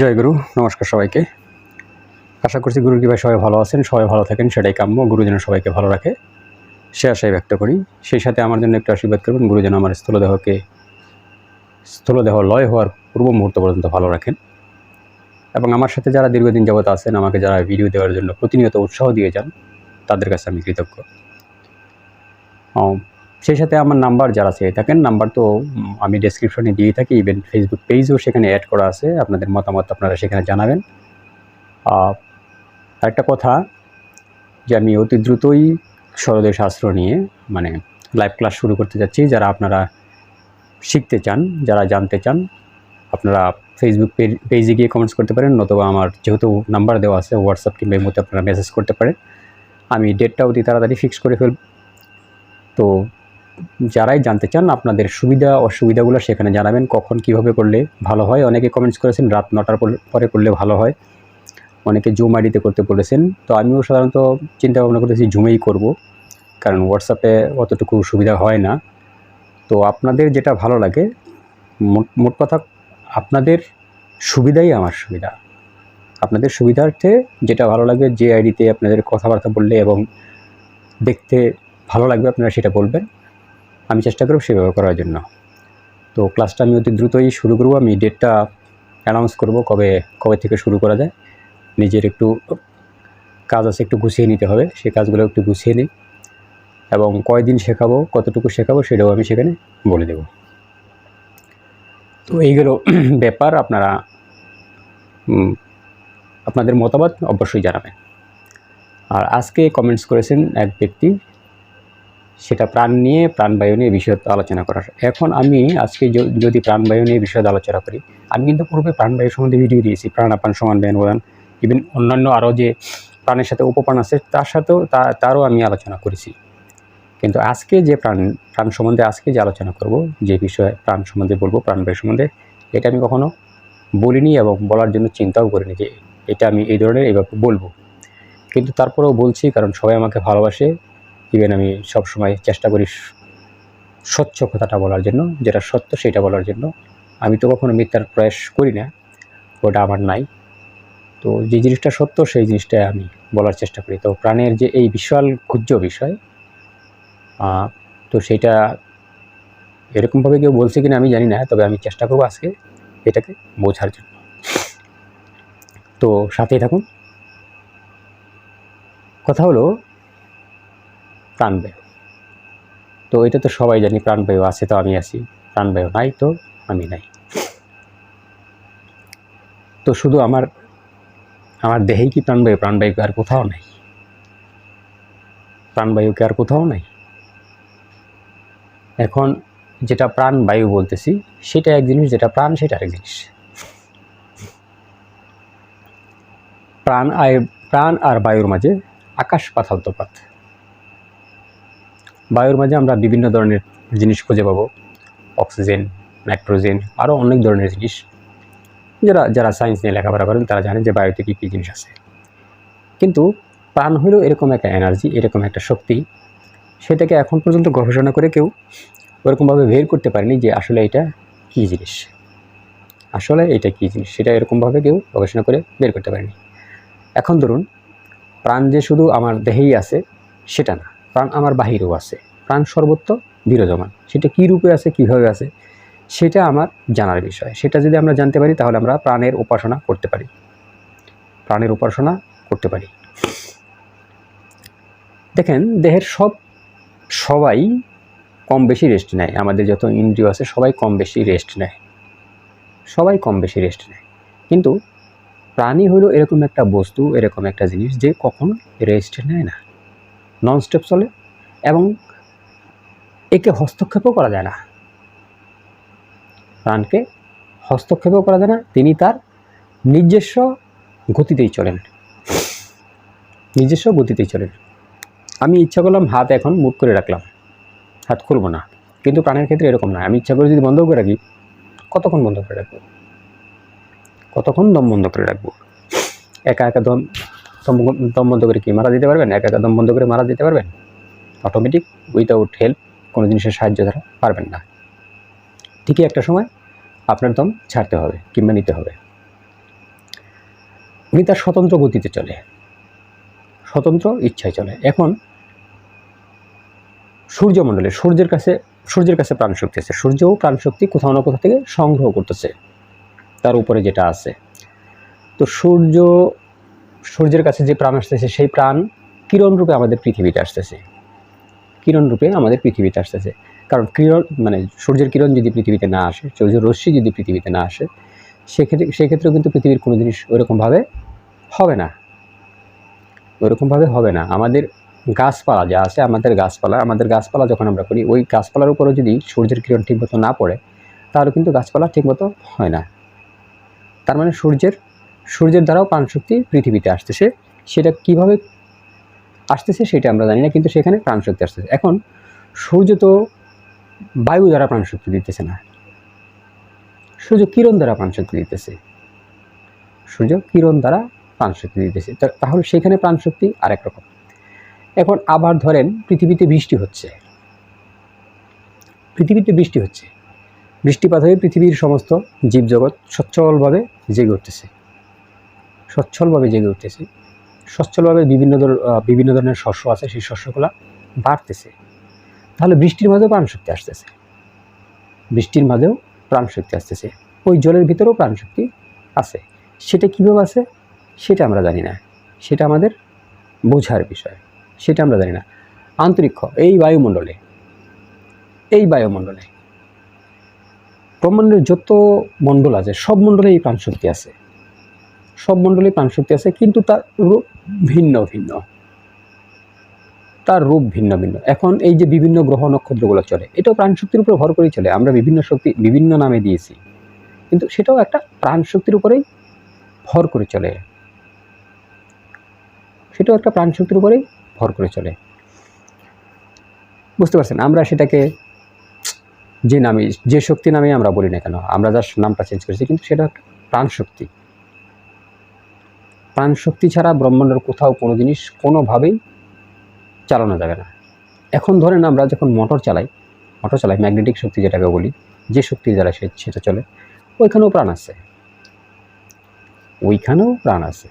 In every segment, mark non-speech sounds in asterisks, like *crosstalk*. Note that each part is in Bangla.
জয় গুরু, নমস্কার সবাইকে। আশা করছি গুরুর কৃপায় সবাই ভালো আছেন, সবাই ভালো থাকেন, সেটাই কাম্য। গুরু যেন সবাইকে ভালো রাখে, সে আশাই ব্যক্ত করি। সেই সাথে আমার জন্য একটু আশীর্বাদ করবেন, গুরু যেন আমার স্থূলদেহকে, স্থূলদেহ লয় হওয়ার পূর্ব মুহূর্ত পর্যন্ত ভালো রাখেন। এবং আমার সাথে যারা দীর্ঘদিন যাবত আছেন, আমাকে যারা ভিডিও দেওয়ার জন্য প্রতিনিয়ত উৎসাহ দিয়ে যান, তাদের কাছে আমি কৃতজ্ঞ। সেই সাথে আমার নাম্বার যারা চেয়ে থাকেন, নাম্বার তো আমি ডেসক্রিপশনে দিয়ে থাকি ইভেন ফেসবুক পেজও সেখানে অ্যাড করা আছে, আপনাদের মতামত আপনারা সেখানে জানাবেন। আরেকটা কথা, যে আমি অতি দ্রুতই সরদয় শাস্ত্র নিয়ে মানে লাইভ ক্লাস শুরু করতে যাচ্ছি, যারা আপনারা শিখতে চান, যারা জানতে চান, আপনারা ফেসবুক পেজে গিয়ে কমেন্টস করতে পারেন, নতুবা আমার যেহেতু নাম্বার দেওয়া আছে হোয়াটসঅ্যাপ কিংবা এর মধ্যে আপনারা মেসেজ করতে পারেন। আমি ডেটটা অতি তাড়াতাড়ি ফিক্স করে ফেলব। তো যারাই জানতে চান আপনাদের সুবিধা অসুবিধাগুলো সেখানে জানাবেন, কখন কীভাবে করলে ভালো হয়। অনেকে কমেন্টস করেছেন, রাত নটার পর- করলে ভালো হয়। অনেকে জুম আইডিতে করতে বলেছেন। তো আমিও সাধারণত চিন্তা ভাবনা করেছি জুমেই করব, কারণ হোয়াটসঅ্যাপে অতটুকু সুবিধা হয় না। তো আপনাদের যেটা ভালো লাগে, মোট কথা আপনাদের সুবিধাই আমার সুবিধা। আপনাদের সুবিধার্থে যেটা ভালো লাগে, যে আইডিতে আপনাদের কথাবার্তা বললে এবং দেখতে ভালো লাগবে, আপনারা সেটা বলবেন। আমি চেষ্টা করব সেভাবে করার জন্য। তো ক্লাসটা আমি অতি দ্রুতই শুরু করব। আমি ডেটটা অ্যানাউন্স করব কবে কবে থেকে শুরু করা যায়। নিজের একটু কাজ আছে, একটু গুছিয়ে নিতে হবে। সেই কাজগুলো একটু গুছিয়ে নিই এবং কয়দিন শেখাবো, কতটুকু শেখাবো সেটাও আমি সেখানে বলে দেব। তো এইগুলো *clears throat* ব্যাপার। আপনারা আপনাদের মতামত অবশ্যই জানাবেন। আর আজকে কমেন্টস করেছেন এক ব্যক্তি সেটা প্রাণ নিয়ে, প্রাণবায়ু নিয়ে বিষয় আলোচনা করার এখন আমি আজকে যদি প্রাণবায়ু নিয়ে বিষয়ে আলোচনা করি, আমি কিন্তু পূর্বে প্রাণবায়ু সম্বন্ধে ভিডিও দিয়েছি, প্রাণাপান, সমান ব্যান প্রদান ইভেন অন্যান্য আরও যে প্রাণের সাথে উপপ্রাণ আছে, তার সাথেও তারও আমি আলোচনা করেছি। কিন্তু আজকে যে প্রাণ প্রাণ সম্বন্ধে আজকে যে আলোচনা করব, যে বিষয়ে প্রাণ সম্বন্ধে বলব, প্রাণবায়ু সম্বন্ধে, এটা আমি কখনো বলিনি এবং বলার জন্য চিন্তাও করিনি যে এটা আমি এই ধরনের এইভাবে বলব। কিন্তু তারপরেও বলছি, কারণ সবাই আমাকে ভালোবাসে। ইভেন আমি সবসময় চেষ্টা করি স্বচ্ছ কথাটা বলার জন্য, যেটা সত্য সেটা বলার জন্য। আমি তো কখনো মিথ্যার প্রয়াস করি না, ওটা আমার নাই। তো যে জিনিসটা সত্য, সেই জিনিসটা আমি বলার চেষ্টা করি। তো প্রাণের যে এই বিশাল ক্ষুদ্র বিষয় তো সেটা এরকমভাবে কেউ বলছে কিনা আমি জানি না, তবে আমি চেষ্টা করব আজকে এটাকে বোঝার জন্য। তো সাথেই থাকুন। কথা হলো প্রাণবায়ু তো এটা তো সবাই জানি প্রাণবায়ু আছে, তো আমি আছি। প্রাণবায়ু নাই, তো আমি নাই। তো শুধু আমার আমার দেহেই কি প্রাণবায়ু প্রাণবায়ু কি আর কোথাও নাই। প্রাণবায়ুকে আর কোথাও নাই। এখন যেটা প্রাণবায়ু বলতেছি, সেটা এক জিনিস, যেটা প্রাণ, সেটা আরেক জিনিস। প্রাণ আর প্রাণ আর বায়ুর মাঝে আকাশ পাতাল তফাৎ। বায়ুর মাঝে আমরা বিভিন্ন ধরনের জিনিস খুঁজে পাবো। অক্সিজেন, নাইট্রোজেন আরও অনেক ধরনের জিনিস। যারা যারা সায়েন্স নিয়ে লেখাপড়া করেন, তারা জানেন যে বায়ুতে কী কী জিনিস আছে। কিন্তু প্রাণ হলো এরকম একটা এনার্জি এরকম একটা শক্তি। সেটাকে এখন পর্যন্ত গবেষণা করে কেউ ওরকমভাবে বের করতে পারেনি যে আসলে এটা কী জিনিস। আসলে এটা কী জিনিস, সেটা এরকমভাবে কেউ গবেষণা করে বের করতে পারেনি। এখন ধরুন, প্রাণ যে শুধু আমার দেহেই আছে, সেটা না। প্রাণ আমার বাহিরেও আছে। প্রাণ সর্বত্র বিরাজমান। সেটা কী রূপে আছে, কীভাবে আছে, সেটা আমার জানার বিষয়। সেটা যদি আমরা জানতে পারি, তাহলে আমরা প্রাণের উপাসনা করতে পারি। প্রাণের উপাসনা করতে পারি। দেখেন, দেহের সব, সবাই কম বেশি রেস্ট নেয়। আমাদের যত ইন্দ্রিয় আছে, সবাই কম বেশি রেস্ট নেয়। সবাই কম বেশি রেস্ট নেয়। কিন্তু প্রাণী হলো এরকম একটা বস্তু, এরকম একটা জিনিস যে কখনো রেস্ট নেয় না। নন স্টেপ চলে এবং একে হস্তক্ষেপও করা যায় না। প্রাণকে হস্তক্ষেপও করা যায় না, তিনি তার নিজস্ব গতিতেই চলেন। নিজস্ব গতিতেই চলেন। আমি ইচ্ছা করলাম হাত এখন মুখ করে রাখলাম। হাত খুলবো না, কিন্তু প্রাণের ক্ষেত্রে এরকম না। আমি ইচ্ছা করে যদি বন্ধ করে রাখি, কতক্ষণ বন্ধ করে রাখব? কতক্ষণ দম বন্ধ করে রাখব? একা একা দম দম বন্ধ করে কি মারা দিতে পারবেন? একা একা দম বন্ধ করে মারা দিতে পারবেন? অটোমেটিক উইথাউট হেল্প কোনো জিনিসের সাহায্য দ্বারা পারবেন না। ঠিকই একটা সময় আপনার দম ছাড়তে হবে কিংবা নিতে হবে। উনি তার স্বতন্ত্র গতিতে চলে। স্বতন্ত্র ইচ্ছায় চলে। এখন সূর্যমণ্ডলে সূর্যের কাছে সূর্যের কাছে প্রাণশক্তি আছে। সূর্যও প্রাণশক্তি কোথাও না কোথাও থেকে সংগ্রহ করতেছে। তার উপরে যেটা আছে। তো সূর্য সূর্যের কাছে যে প্রাণ আসতেছে, সেই প্রাণ কিরণ রূপে আমাদের পৃথিবীতে আসতেছে। কিরণ রূপে আমাদের পৃথিবীতে আসতেছে। কারণ কিরণ মানে সূর্যের কিরণ যদি পৃথিবীতে না আসে, সূর্যের রশ্মি যদি পৃথিবীতে না আসে, সেক্ষেত্রে, সেক্ষেত্রেও কিন্তু পৃথিবীর কোনো জিনিস ওইরকমভাবে হবে না। ওইরকমভাবে হবে না। আমাদের গাছপালা যা আছে, আমাদের গাছপালা আমাদের গাছপালা যখন আমরা করি, ওই গাছপালার উপরেও যদি সূর্যের কিরণ ঠিকমতো না পড়ে তাহলে কিন্তু গাছপালা ঠিকমতো হয় না। তার মানে সূর্যের সূর্যের দ্বারাও প্রাণশক্তি পৃথিবীতে আসতেছে। সেটা কীভাবে আসতেছে সেটা আমরা জানি না, কিন্তু সেখানে প্রাণশক্তি আসতেছে। এখন সূর্য তো বায়ু দ্বারা প্রাণশক্তি দিতেছে না। সূর্য কিরণ দ্বারা প্রাণশক্তি দিতেছে। সূর্য কিরণ দ্বারা প্রাণশক্তি দিতেছে। তাহলে সেখানে প্রাণশক্তি আরেক রকম। এখন আবার ধরেন পৃথিবীতে বৃষ্টি হচ্ছে। পৃথিবীতে বৃষ্টি হচ্ছে। বৃষ্টিপাত হয়ে পৃথিবীর সমস্ত জীবজগৎ সচ্ছলভাবে জেগে উঠতেছে। সচ্ছলভাবে জেগে উঠতেছে। সচ্ছলভাবে বিভিন্ন বিভিন্ন ধরনের শস্য আছে, সেই শস্যগুলো বাড়তেছে। তাহলে বৃষ্টির মাঝেও প্রাণশক্তি আসতেছে। বৃষ্টির মাঝেও প্রাণশক্তি আসতেছে। ওই জলের ভিতরেও প্রাণশক্তি আছে। সেটা কীভাবে আছে? সেটা আমরা জানি না। সেটা আমাদের বোঝার বিষয়। সেটা আমরা জানি না। আন্তরিক্ষ, এই বায়ুমণ্ডলে এই বায়ুমণ্ডলে। ব্রহ্মাণ্ডের যত মণ্ডল আছে, সব মণ্ডলে এই প্রাণশক্তি আছে। সব মণ্ডলে প্রাণশক্তি আছে, কিন্তু তার রূপ ভিন্ন ভিন্ন। তার রূপ ভিন্ন ভিন্ন। এখন এই যে বিভিন্ন গ্রহ নক্ষত্রগুলো চলে, এটাও প্রাণশক্তির উপর ভর করেই চলে। আমরা বিভিন্ন শক্তি বিভিন্ন নামে দিয়েছি, কিন্তু সেটাও একটা প্রাণশক্তির উপরেই ভর করে চলে। সেটাও একটা প্রাণশক্তির উপরেই ভর করে চলে। বুঝতে পারছেন? আমরা সেটাকে যে নামে, যে শক্তি নামে আমরা বলি না কেন, আমরা যার নামটা চেঞ্জ করেছি, কিন্তু সেটা একটা প্রাণশক্তি। প্রাণশক্তি ছাড়া ব্রহ্মাণ্ডের কোথাও কোনো জিনিস কোনোভাবেই চালানো যাবে না। এখন ধরেন আমরা যখন মোটর চালাই মোটর চালাই, ম্যাগনেটিক শক্তি যেটাকে বলি, যে শক্তির দ্বারা সে, সেটা চলে, ওইখানেও প্রাণ আছে। ওইখানেও প্রাণ আছে।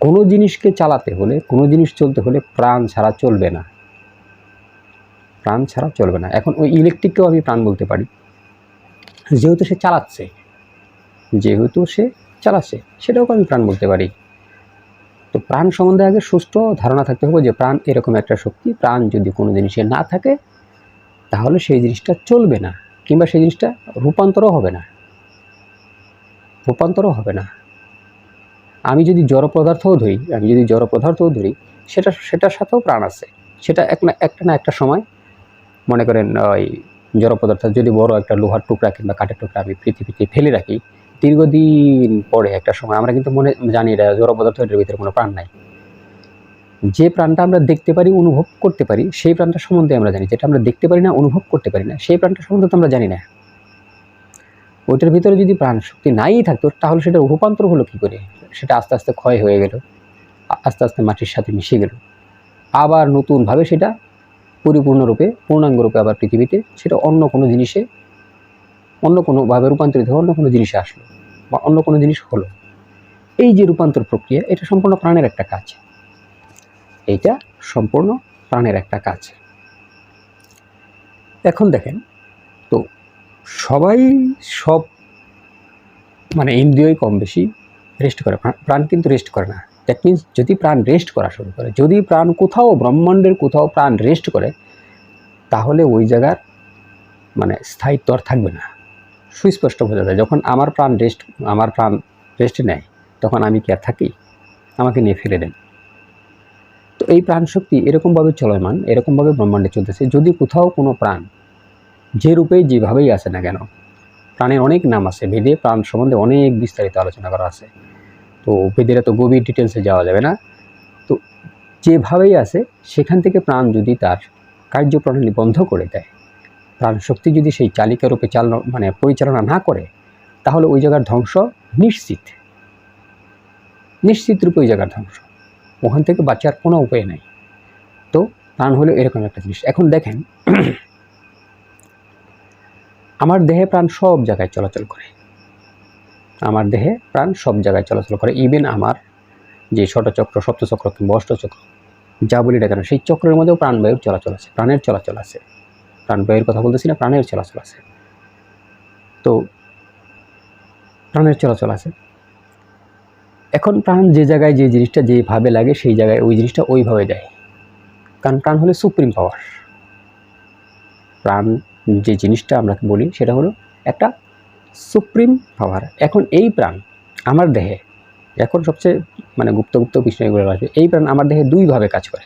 কোনো জিনিসকে চালাতে হলে, কোনো জিনিস চলতে হলে প্রাণ ছাড়া চলবে না। প্রাণ ছাড়া চলবে না। এখন ওই ইলেকট্রিককেও আমি প্রাণ বলতে পারি। যেহেতু সে চালাচ্ছে, যেহেতু সে চালাচ্ছে সেটাও আমি প্রাণ বলতে পারি। তো প্রাণ সম্বন্ধে আগে সুষ্ঠু ধারণা থাকতে হবে যে প্রাণ এরকম একটা শক্তি, প্রাণ যদি কোনো জিনিসে না থাকে, তাহলে সেই জিনিসটা চলবে না, কিংবা সেই জিনিসটা রূপান্তরও হবে না। রূপান্তরও হবে না। আমি যদি জড় পদার্থও ধরি, আমি যদি জড় পদার্থও ধরি, সেটা, সেটার সাথেও প্রাণ আছে। সেটা এক না, একটা না একটা সময়, মনে করেন ওই জড় পদার্থ যদি বড় একটা লোহার টুকরা কিংবা কাঠের টুকরা আমি পৃথিবীতে ফেলে রাখি দীর্ঘদিন পরে একটা সময়, আমরা কিন্তু মনে, জানি এটা জড় পদার্থ এটার ভিতরে কোনো প্রাণ নাই। যে প্রাণটা আমরা দেখতে পারি, অনুভব করতে পারি, সেই প্রাণটা সম্বন্ধে আমরা জানি। যেটা আমরা দেখতে পারি না, অনুভব করতে পারি না, সেই প্রাণটা সম্বন্ধে তো আমরা জানি না। ওইটার ভিতরে যদি প্রাণ শক্তি নাই থাকতো, তাহলে সেটা রূপান্তর হলো কী করে? সেটা আস্তে আস্তে ক্ষয় হয়ে গেল, আস্তে আস্তে মাটির সাথে মিশে গেল। আবার নতুনভাবে সেটা পরিপূর্ণরূপে পূর্ণাঙ্গ রূপে আবার পৃথিবীতে, সেটা অন্য কোনো জিনিসে অন্য কোনো কোনোভাবে রূপান্তরিত হয়ে অন্য কোনো জিনিসে আসলো বা অন্য কোনো জিনিস হলো। এই যে রূপান্তর প্রক্রিয়া, এটা সম্পূর্ণ প্রাণের একটা কাজ। এইটা সম্পূর্ণ প্রাণের একটা কাজ। এখন দেখেন, তো সবাই সব মানে ইন্দ্রিয়ই কম বেশি রেস্ট করে। প্রাণ কিন্তু রেস্ট করে না। দ্যাট মিন্স যদি প্রাণ রেস্ট করা শুরু করে, যদি প্রাণ কোথাও, ব্রহ্মাণ্ডের কোথাও প্রাণ রেস্ট করে, তাহলে ওই জায়গার মানে স্থায়িত্ব আর থাকবে না। সুস্পষ্ট বোঝা যায়। যখন আমার প্রাণ রেস্ট আমার প্রাণ রেস্ট নেয়, তখন আমি কি আর থাকি? আমাকে নিয়ে ফেলে দেন। তো এই প্রাণ শক্তি এরকমভাবে চলমান, এরকমভাবে ব্রহ্মাণ্ডে চলতেছে, যদি কোথাও কোনো প্রাণ যে রূপেই যেভাবেই আসে না কেন, প্রাণের অনেক নাম আছে বেদে প্রাণ সম্বন্ধে অনেক বিস্তারিত আলোচনা করা আছে। তো বেদের এত গভীর ডিটেলসে যাওয়া যাবে না। তো যেভাবেই আসে সেখান থেকে প্রাণ যদি তার কার্যপ্রণালী বন্ধ করে দেয় প্রাণ শক্তি যদি সেই চালিকা রূপে চালনা মানে পরিচালনা না করে, তাহলে ওই জায়গার ধ্বংস নিশ্চিত। নিশ্চিত রূপে ওই জায়গার ধ্বংস। ওখান থেকে বাঁচার কোনো উপায় নেই। তো প্রাণ হলো এরকম একটা জিনিস। এখন দেখেন, আমার দেহে প্রাণ সব জায়গায় চলাচল করে। আমার দেহে প্রাণ সব জায়গায় চলাচল করে। ইভেন আমার যে ষটচক্র সপ্তচক্র কিংবা অষ্টচক্র যা বলি না কেন, সেই চক্রের মধ্যেও প্রাণবায়ুর চলাচল আছে, প্রাণের চলাচল আছে। প্রাণবায়ুর কথা বলতেছি না, প্রাণের চলাচল আছে। তো, প্রাণের চলাচল আছে। এখন প্রাণ যে জায়গায় যে জিনিসটা যেভাবে লাগে সেই জায়গায় ওই জিনিসটা ওইভাবে যায় কারণ প্রাণ হলো সুপ্রিম পাওয়ার। প্রাণ যে জিনিসটা আমরা বলি সেটা হলো একটা সুপ্রিম পাওয়ার। এখন এই প্রাণ আমার দেহে, এখন সবচেয়ে মানে গুপ্ত গুপ্ত বিষয়গুলো আসবে, এই প্রাণ আমার দেহে দুইভাবে কাজ করে।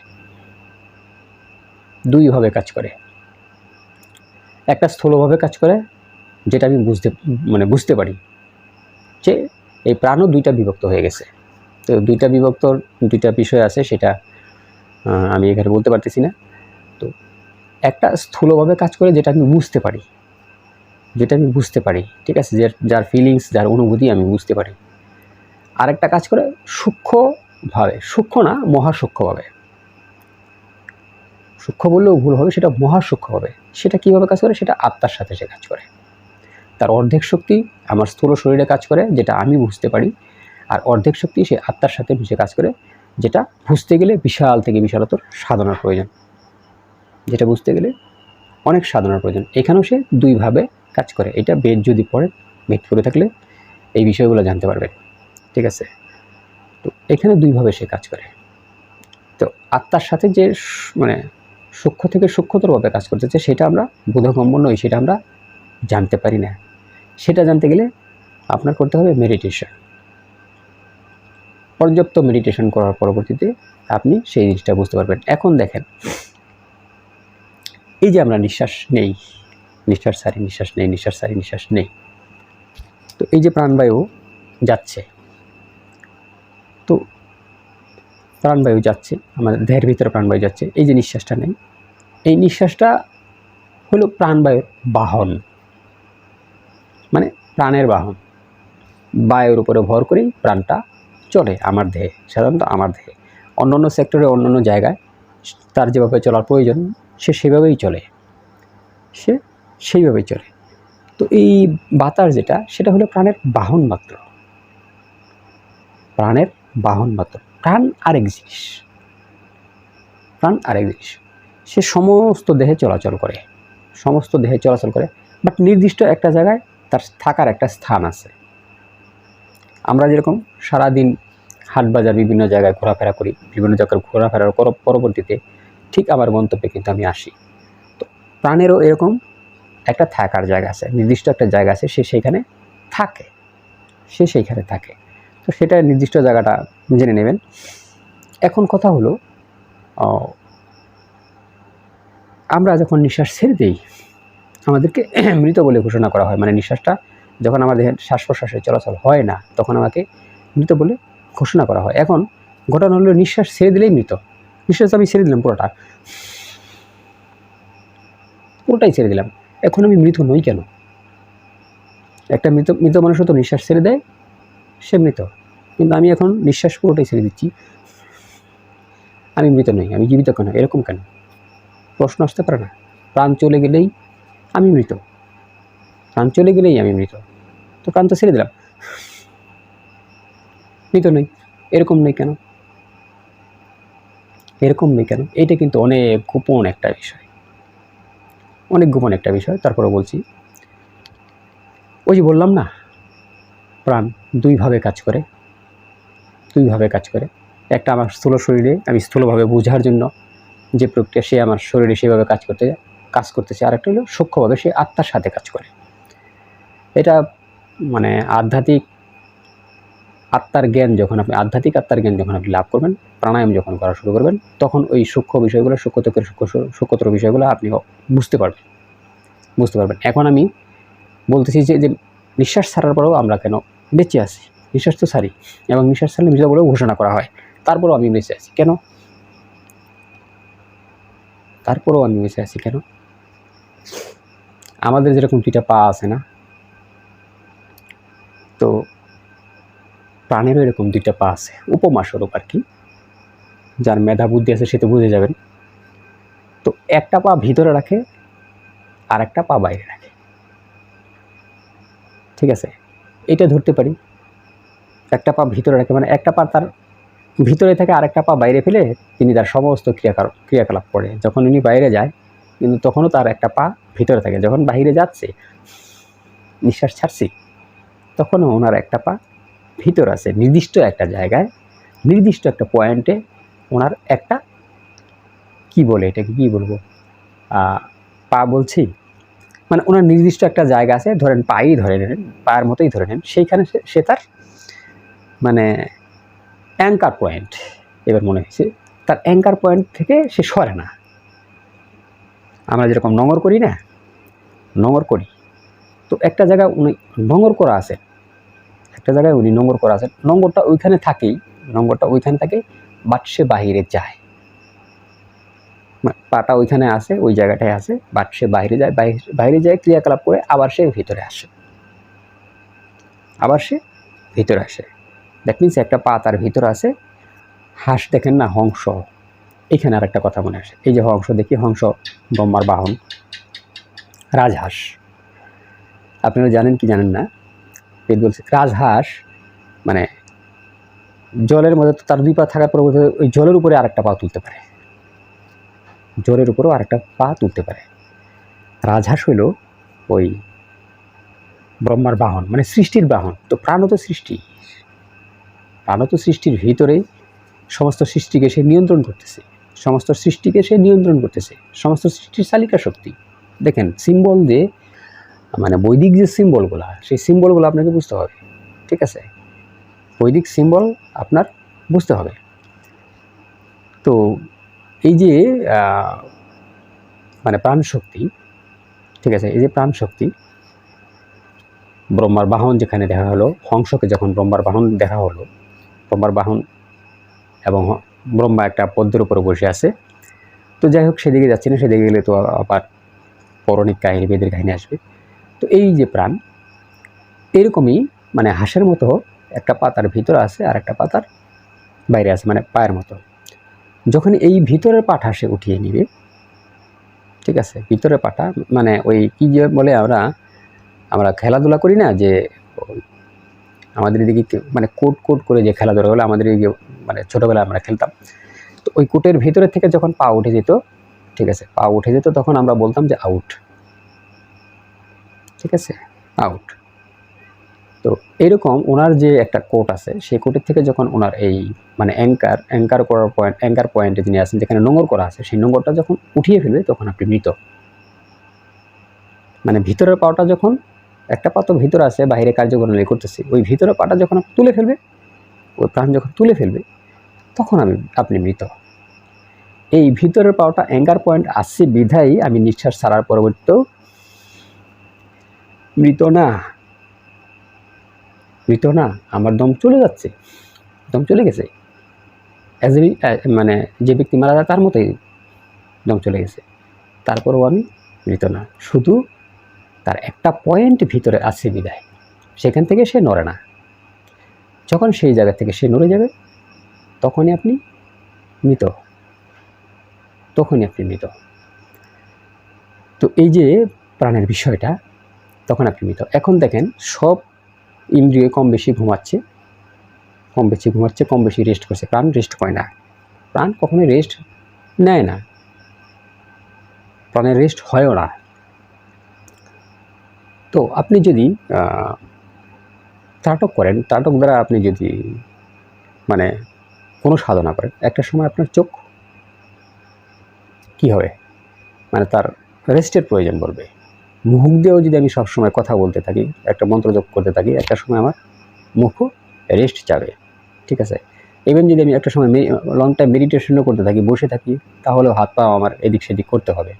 দুইভাবে কাজ করে। একটা স্থূলভাবে কাজ করে যেটা আমি বুঝতে মানে বুঝতে পারি যে এই প্রাণও দুইটা বিভক্ত হয়ে গেছে। তো দুইটা বিভক্তর দুইটা বিষয় আছে সেটা আমি এখানে বলতে পারতেছি না। তো একটা স্থূলভাবে কাজ করে যেটা আমি বুঝতে পারি, যেটা আমি বুঝতে পারি, ঠিক আছে? যার যার ফিলিংস যার অনুভূতি আমি বুঝতে পারি। আরেকটা কাজ করে সূক্ষ্মভাবে, সূক্ষ্ম না, মহাসূক্ষ্মভাবে। সূক্ষ্ম বললেও ভুল হবে, সেটা মহাসূক্ষ্মভাবে। সেটা কীভাবে কাজ করে? সেটা আত্মার সাথে সে কাজ করে। তার অর্ধেক শক্তি আমার স্থূল শরীরে কাজ করে, যেটা আমি বুঝতে পারি। আর অর্ধেক শক্তি সে আত্মার সাথে মিশে কাজ করে, যেটা বুঝতে গেলে বিশাল থেকে বিশালতর সাধনার প্রয়োজন। যেটা বুঝতে গেলে অনেক সাধনার প্রয়োজন। এখানেও সে দুইভাবে কাজ করে। এটা বেদ যদি পড়ে, বেদ করে থাকলে এই বিষয়গুলো জানতে পারবেন ঠিক আছে? তো এখানে দুইভাবে সে কাজ করে। তো আত্মার সাথে যে মানে সূক্ষ্ম থেকে সূক্ষ্মতরভাবে কাজ করতেছে, সেটা আমরা বোধগম্য নই, সেটা আমরা জানতে পারি না। সেটা জানতে গেলে আপনার করতে হবে মেডিটেশন পর্যাপ্ত মেডিটেশন করার পরবর্তীতে আপনি সেই জিনিসটা বুঝতে পারবেন। এখন দেখেন, এই যে আমরা নিঃশ্বাস নেই, নিঃশ্বাস সারি, নিঃশ্বাস নেই, নিঃশ্বাস সারি, নিঃশ্বাস নেই। তো এই যে প্রাণবায়ু যাচ্ছে, তো প্রাণবায়ু যাচ্ছে, আমাদের দেহের ভিতরে প্রাণবায়ু যাচ্ছে, এই যে নিঃশ্বাসটা নেই। এই নিঃশ্বাসটা হলো প্রাণবায়ুর বাহন। মানে প্রাণের বাহন। বায়ুর উপরে ভর করেই প্রাণটা চলে আমার দেহে, সাধারণত আমার দেহে। অন্য অন্য সেক্টরে অন্য অন্য জায়গায় তার যেভাবে চলার প্রয়োজন, সে সেভাবেই চলে। সে সেইভাবেই চলে। তো এই বাতাস যেটা, সেটা হলো প্রাণের বাহন মাত্র। প্রাণের বাহন মাত্র। প্রাণ আরেক জিনিস। প্রাণ আরেক জিনিস। সে সমস্ত দেহে চলাচল করে। সমস্ত দেহে চলাচল করে। বাট নির্দিষ্ট একটা জায়গায় তার থাকার একটা স্থান আছে। আমরা যেরকম সারাদিন হাট বাজার বিভিন্ন জায়গায় ঘোরাফেরা করি, বিভিন্ন জায়গায় ঘোরাফেরার পর- পরবর্তীতে ঠিক আমার গন্তব্যে কিন্তু আমি আসি। তো প্রাণেরও এরকম একটা থাকার জায়গা আছে, নির্দিষ্ট একটা জায়গা আছে, সে সেইখানে থাকে। সে সেইখানে থাকে। তো সেটা নির্দিষ্ট জায়গাটা জেনে নেবেন। এখন কথা হলো আমরা যখন নিঃশ্বাস ছেড়ে দিই, আমাদেরকে *clears throat* মৃত বলে ঘোষণা করা হয়। মানে নিঃশ্বাসটা যখন আমাদের শ্বাস প্রশ্বাসের চলাচল হয় না, তখন আমাকে মৃত বলে ঘোষণা করা হয়। এখন ঘটনা হলো, নিঃশ্বাস ছেড়ে দিলেই মৃত। নিঃশ্বাস আমি ছেড়ে দিলাম পুরোটা। পুরোটাই ছেড়ে দিলাম। এখন আমি মৃত নই কেন? একটা মৃত মৃত মানুষও তো নিঃশ্বাস ছেড়ে দেয় সে মৃত কিন্তু আমি এখন নিঃশ্বাস পুরোটাই ছেড়ে দিচ্ছি। আমি মৃত নই, আমি জীবিত কেন? এরকম কেন? প্রশ্ন আসতে পারে না। প্রাণ চলে গেলেই আমি মৃত। প্রাণ চলে গেলেই আমি মৃত। তো প্রাণ তো ছেড়ে দিলাম। মৃত নেই। এরকম নেই কেন? এরকম নেই কেন? এইটা কিন্তু অনেক গোপন একটা বিষয়। অনেক গোপন একটা বিষয়। তারপরে বলছি, ওই যে বললাম না প্রাণ দুইভাবে কাজ করে, দুইভাবে কাজ করে। একটা আমার স্থূল শরীরে আমি স্থূলভাবে বোঝার জন্য যে প্রক্রিয়া, সে আমার শরীরে সেভাবে কাজ করতে, কাজ করতেছে। আর একটা হলো সূক্ষ্মভাবে সে আত্মার সাথে কাজ করে। এটা মানে আধ্যাত্মিক আত্মার জ্ঞান যখন আপনি, আধ্যাত্মিক আত্মার জ্ঞান যখন আপনি লাভ করবেন, প্রাণায়াম যখন করা শুরু করবেন, তখন ওই সূক্ষ্ম বিষয়গুলো সূক্ষ্মতর সূক্ষ্ম, সূক্ষ্মতর বিষয়গুলো আপনি বুঝতে পারবেন। বুঝতে পারবেন। এখন আমি বলতেছি যে যে নিঃশ্বাস ছাড়ার পরেও আমরা কেন বেঁচে আছি? নিঃশ্বাস তো ছাড়ি। এবং নিঃশ্বাস ছাড়লে মৃত বলেও ঘোষণা করা হয়। তারপরেও আমি বেঁচে আছি। কেন? তারপরেও আমি বেঁচে আছি কেন? আমাদের যেরকম দুইটা পা আছে না? তো প্রাণেরও এরকম দুইটা পা আছে। উপমা স্বরূপ আর কি। যার মেধা বুদ্ধি আছে সে তো বুঝে যাবেন। তো একটা পা ভিতরে রাখে আর একটা পা বাইরে রাখে। ঠিক আছে? এটা ধরতে পারি। একটা পা ভিতরে রাখে মানে একটা পা তার ভিতরে থেকে আরেকটা পা বাইরে ফেলে তিনি তার সমস্ত ক্রিয়াকলাপ ক্রিয়াকলাপ করে। যখন উনি বাইরে যায়, কিন্তু তখনও তার একটা পা ভিতরে থাকে। যখন বাইরে যাচ্ছে, নিঃশ্বাস ছাড়ছি, তখনও ওনার একটা পা ভিতর আছে। নির্দিষ্ট একটা জায়গায়, নির্দিষ্ট একটা পয়েন্টে ওনার একটা, কি বলে এটাকে, কি বলব? পা বলছি? মানে ওনার নির্দিষ্ট একটা জায়গা আছে, ধরেন পাই ধরে নেন, পায়ের মতোই ধরে নেন, সেইখানে সে- তার মানে অ্যাঙ্কার পয়েন্ট এবার মনে হয়েছে, তার অ্যাঙ্কার পয়েন্ট থেকে সে সরে না। আমরা যেরকম নঙর করি না, নঙর করি। তো একটা জায়গায় উনি নঙর করা আছে, একটা জায়গায় উনি নোংর করা আছে নোংরটা ওইখানে থাকেই নোংরটা ওইখানে থাকে বাট সে বাহিরে যায়। পাটা ওইখানে আসে, ওই জায়গাটায় আসে, বাট সে বাইরে যায় বাইরে- যায় ক্রিয়াকলাপ করে আবার সে ভিতরে আসে। আবার সে ভিতরে আসে। দ্যাট মিনস একটা পা তার ভিতরে আছে, হাঁস দেখেন না, হংস। এখানে আর একটা কথা মনে আসে। এই যে হংস দেখি, হংস, ব্রহ্মার বাহন, রাজহাঁস। আপনারা জানেন কি জানেন না? পেট বলছে, রাজহাঁস মানে জলের মধ্যে তার দুই পা থাকার পরবর্তী ওই জলের উপরে আরেকটা পা তুলতে পারে। জলের উপরেও আরেকটা পা তুলতে পারে। রাজহাঁস হইল ওই ব্রহ্মার বাহন মানে সৃষ্টির বাহন। তো প্রাণও তো সৃষ্টি। প্রাণও তো সৃষ্টির ভিতরেই সমস্ত সৃষ্টিকে সে নিয়ন্ত্রণ করতেছে। সমস্ত সৃষ্টিকে সে নিয়ন্ত্রণ করতেছে। সমস্ত সৃষ্টির চালিকা শক্তি। দেখেন সিম্বল দিয়ে মানে বৈদিক যে সিম্বলগুলো সেই সিম্বলগুলো আপনাকে বুঝতে হবে। ঠিক আছে? বৈদিক সিম্বল আপনার বুঝতে হবে। তো এই যে মানে প্রাণ শক্তি ঠিক আছে, এই যে প্রাণ শক্তি ব্রহ্মার বাহন যেখানে দেখা হলো, হংসকে যখন ব্রহ্মার বাহন দেখা হলো, ব্রহ্মার বাহন এবং ব্রহ্মা একটা পদ্মের উপরে বসে আছে, তো যাই হোক, সেদিকে যাচ্ছি না, সেদিকে গেলে তো আবার পৌরাণিক কাহিনী, বেদের কাহিনী আসবে। তো এই যে প্রাণ, এরকমই মানে হাঁসের মতো একটা পাতার ভিতরে আছে আর একটা পাতার বাইরে আছে মানে পায়ের মতো। যখন এই ভিতরের পাঠা সে উঠিয়ে নিবে, ঠিক আছে? ভিতরের পাঠা মানে ওই কি যে বলে আমরা আমরা খেলাধুলা করি না যে, আমাদের এদিকে মানে কোট কোট করে যে খেলাধুলা হলো, আমাদের এদিকে মানে ছোটোবেলায় আমরা খেলতাম। তো ওই কোটের ভিতরে থেকে যখন পা উঠে যেত, ঠিক আছে? পা উঠে যেত তখন আমরা বলতাম যে আউট ঠিক আছে? আউট তো এরকম ওনার যে একটা কোট আছে, সেই কোটের থেকে যখন ওনার এই মানে অ্যাঙ্কার অ্যাঙ্কার করার পয়েন্ট অ্যাঙ্কার পয়েন্টে যিনি আছেন, যেখানে নোংর করা আছে, সেই নোংরটা যখন উঠিয়ে ফেলবে, তখন আপনি মৃত। মানে ভিতরের পাওয়াটা যখন একটা পা তো ভিতরে আছে বাইরে কার্যক্রম করতেছে, ওই ভিতরের পাটা যখন তুলে ফেলবে, ওই প্রাণ যখন তুলে ফেলবে, তখন আমি, আপনি মৃত। এই ভিতরের পাওয়াটা অ্যাঙ্কার পয়েন্ট আসছে বিধাই আমি নিঃশ্বাস ছাড়ার পরবর্তীতেও মৃত না। মৃত না, আমার দম চলে যাচ্ছে, দম চলে গেছে। অ্যাজ মানে যে ব্যক্তি মারা যায় তার মতোই দম চলে গেছে। তারপরেও আমি মৃত না, শুধু তার একটা পয়েন্ট ভিতরে আছে বিদায়, সেখান থেকে সে নড়ে না। যখন সেই জায়গা থেকে সে নড়ে যাবে, তখনই আপনি মৃত, তখনই আপনি মৃত। তো এই যে প্রাণের বিষয়টা, তখন আপনি মৃত। এখন দেখেন সব ইন্দ্রিয় কম বেশি ঘুমাচ্ছে। কম বেশি ঘুমাচ্ছে কম বেশি রেস্ট করছে। প্রাণ রেস্ট করে না। প্রাণ কখনোই রেস্ট নেয় না। প্রাণের রেস্ট হয়ও না। তো আপনি যদি আহ, ত্রাটক করেন ত্রাটক দ্বারা আপনি যদি মানে কোনো সাধনা করেন একটা সময় আপনার চোখ কি হবে? মানে তার রেস্টের প্রয়োজন পড়বে। মুখ দিয়েও যদি আমি সবসময় কথা বলতে থাকি, একটা মন্ত্র জপ করতে থাকি, একটা সময় আমার মুখও রেস্ট যাবে ঠিক আছে? ইভেন যদি আমি একটা সময় লং টাইম মেডিটেশনও করতে থাকি, বসে থাকি, তাহলেও হাত পা আমার এদিক সেদিক করতে হবে।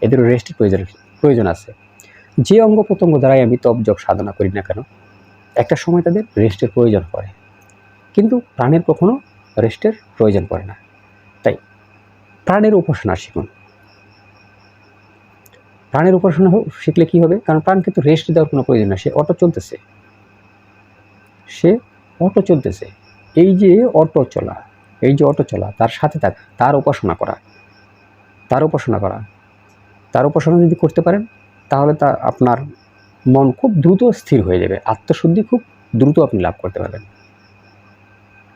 এদেরও রেস্টের প্রয়োজন প্রয়োজন আছে। যে অঙ্গ প্রত্যঙ্গ দ্বারাই আমি তপ, জপ, সাধনা করি না কেন, একটা সময় তাদের রেস্টের প্রয়োজন পড়ে। কিন্তু প্রাণের কখনো রেস্টের প্রয়োজন পড়ে না। তাই প্রাণের উপাসনা শিখুন। প্রাণের উপাসনা শিখলে কি হবে? কারণ প্রাণ কিন্তু রেস্ট দেওয়ার কোনো প্রয়োজন না সে অটো চলতেছে। সে অটো চলতেছে। এই যে অটো চলা, এই যে অটো চলা, তার সাথে থাকা, তার উপাসনা করা, তার উপাসনা করা। তার উপাসনা যদি করতে পারেন, তাহলে তা আপনার মন খুব দ্রুত স্থির হয়ে যাবে। আত্মশুদ্ধি খুব দ্রুত আপনি লাভ করতে পারবেন।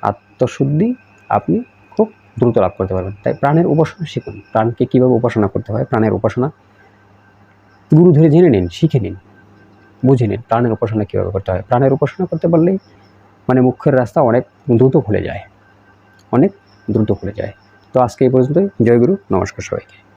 আত্মশুদ্ধি আপনি খুব দ্রুত লাভ করতে পারবেন। তাই প্রাণের উপাসনা শিখুন। প্রাণকে কীভাবে উপাসনা করতে হয়? প্রাণের উপাসনা গুরু ধরে জেনে নিন, শিখে নিন, বুঝে নিন প্রাণের উপাসনা কীভাবে করতে হয়। প্রাণের উপাসনা করতে পারলেই মানে মুখ্যের রাস্তা অনেক দ্রুত খুলে যায়, অনেক দ্রুত খুলে যায়। তো আজকে এই পর্যন্তই। জয়গুরু নমস্কার সবাইকে।